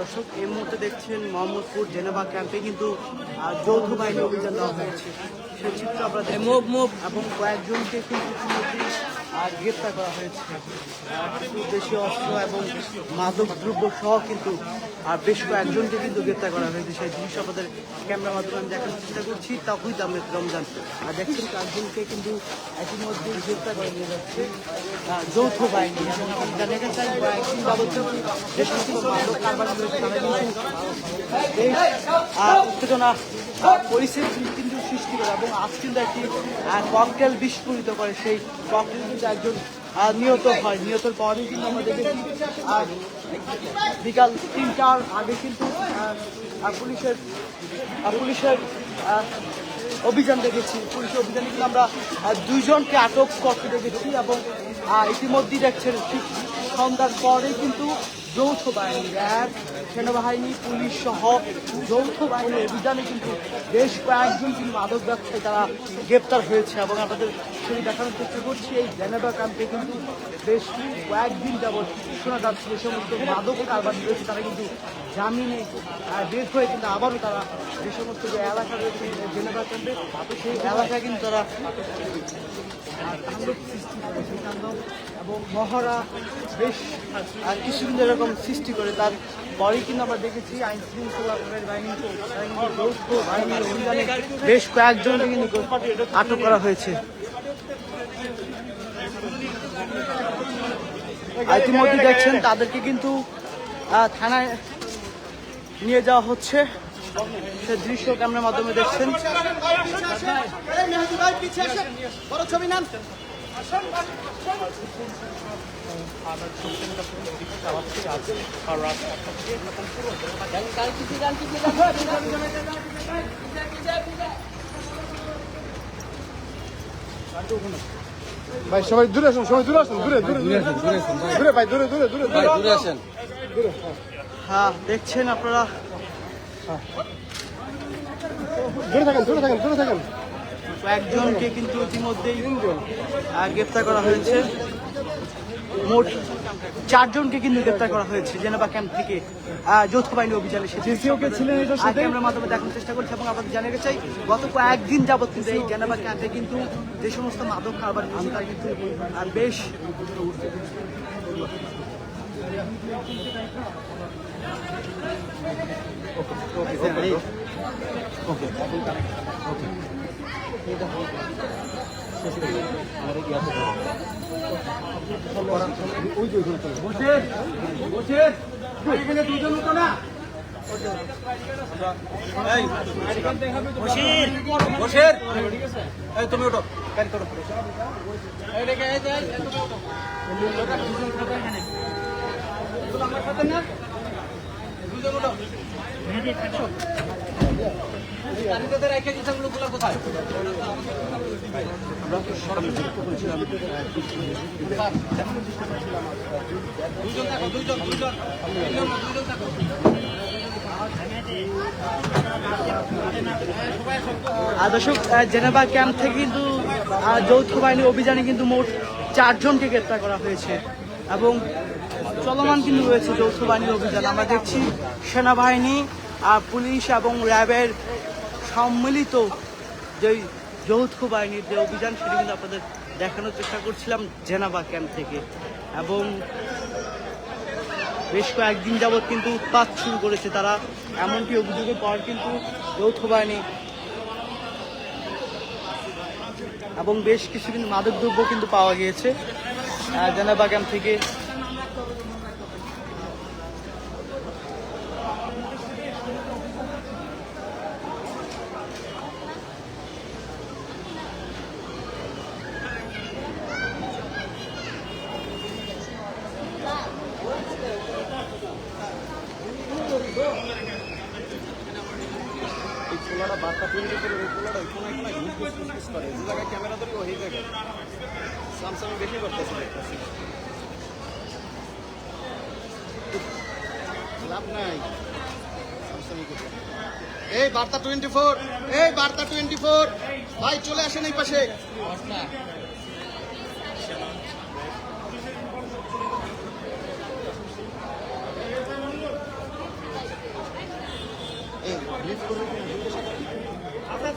দর্শক এই মুহূর্তে দেখছেন মোহাম্মদপুর জেনেভা ক্যাম্পে কিন্তু যৌথ বাহিনী অভিযান দেওয়া হয়েছে সেই চিত্র আমরা। এবং কয়েকজনকে কিন্তু গ্রেপ্তার করা হয়েছে। দেশীয় অস্ত্র এবং মাদক দ্রব্য সহ কিন্তু, আর বেশ কয়েকজনকে কিন্তু গ্রেপ্তার করা হয়েছে। সেই দৃশ্য আমাদের ক্যামেরার মাধ্যমে আমি দেখার চেষ্টা করছি, তখনই দাম রমজান। আর দেখছেন কয়েকজনকে কিন্তু ইতিমধ্যে গ্রেপ্তার করে নিয়ে যাচ্ছে। যৌথ বাহিনী যে মাদক উত্তেজনা পরিস্থিতি সৃষ্টি করে এবং আজ কিন্তু একটি ককটেল বিস্ফোরিত করে। সেই ককটেল কিন্তু একজন নিহত হয়। নিহতের পরেই কিন্তু আর বিকাল তিনটার আগে কিন্তু পুলিশের পুলিশের অভিযান দেখেছি। পুলিশের অভিযানে কিন্তু আমরা দুইজনকে আটক করতে দেখেছি এবং ইতিমধ্যেই দেখছেন ঠিক সন্ধ্যার পরে কিন্তু যৌথ বাহিনী, র্যাব, সেনাবাহিনী, পুলিশ সহ যৌথ বাহিনীর অভিযানে কিন্তু বেশ কয়েকজন কিন্তু মাদক ব্যবসায়ী তারা গ্রেপ্তার হয়েছে এবং আপনাদের ছবি দেখানোর চেষ্টা করছি। এই জেনেভা ক্যাম্পে কিন্তু বেশ কয়েকদিন যাবৎ শোনা যাচ্ছে যে সমস্ত মাদক কারবার রয়েছে, তারা কিন্তু জামিনে বের হয়ে কিন্তু আবারও তারা যে সমস্ত যে এলাকা রয়েছে জেনেভা ক্যাম্পে, সেই এলাকায় কিন্তু তারা এবং মহড়া বেশ আহ, কিছুদিন এরকম সৃষ্টি করে। তার পরেই কিন্তু আমরা দেখেছি আইন শৃঙ্খলা কিন্তু বেশ কয়েকজনকে কিন্তু আটক করা হয়েছে। ইতিমধ্যে দেখছেন তাদেরকে কিন্তু থানায় নিয়ে যাওয়া হচ্ছে। সে দৃশ্য ক্যামেরার মাধ্যমে দেখছেন। ভাই সবাই দূরে আসুন সবাই দূরে আসুন দূরে দূরে দূরে দূরে ভাই দূরে দূরে দূরে। ভাই দূরে আসেন। হ্যাঁ দেখছেন আপনারা? দূরে থাকেন দূরে থাকেন দূরে থাকেন। কয়েকজনকে কিন্তু ইতিমধ্যেই গ্রেপ্তার করা হয়েছে মোট চারজনকে কিন্তু গ্রেপ্তার করা হয়েছে জেনেভা ক্যাম্প থেকে যৌথ বাহিনী অভিযানে কেউ কে ছিলেন এটার সাথে? ক্যামেরার মাধ্যমে দেখানোর চেষ্টা করছি এবং আপনাদের জানিয়ে চাই গত কয়েকদিন যাবত কিন্তু এই জেনেভা ক্যাম্পে কিন্তু যে সমস্ত মাদক খাবার তারা কিন্তু আহ, বেশ বসের এই তুমি ওঠো থাকো দুইজন দুইজন দুইজন দুইজন থাকো আর দর্শক জেনেভা ক্যাম্প থেকে কিন্তু যৌথ বাহিনী অভিযানে কিন্তু মোট চারজনকে গ্রেপ্তার করা হয়েছে এবং চলমান কিন্তু রয়েছে যৌথ বাহিনীর অভিযান। আমরা দেখছি সেনাবাহিনী পুলিশ এবং র্যাবের সম্মিলিত যে যৌথ বাহিনীর যে অভিযান, সেটি কিন্তু আপনাদের দেখানোর চেষ্টা করছিলাম জেনেভা ক্যাম্প থেকে। এবং বেশ কয়েকদিন যাবৎ কিন্তু উৎপাত শুরু করেছে তারা। এমনকি অভিযোগের পর কিন্তু যৌথ বাহিনী। এবং বেশ কিছু কিন্তু মাদকদ্রব্য কিন্তু পাওয়া গিয়েছে জেনেভা ক্যাম্প থেকে। পোলাটা বার্তা তৈরি করে ওই পোলাটা ঘুষ ঘুষ ঘুষ করে। যে জায়গায় ক্যামেরা ধরি ওই জায়গায়। স্যামসাং বেশি করতেছে। দেখতেছি লাভ নাই। এই বার্তা টোয়েন্টি ফোর এই বার্তা টোয়েন্টি ফোর ভাই, চলে আসেন এই পাশে। আপনার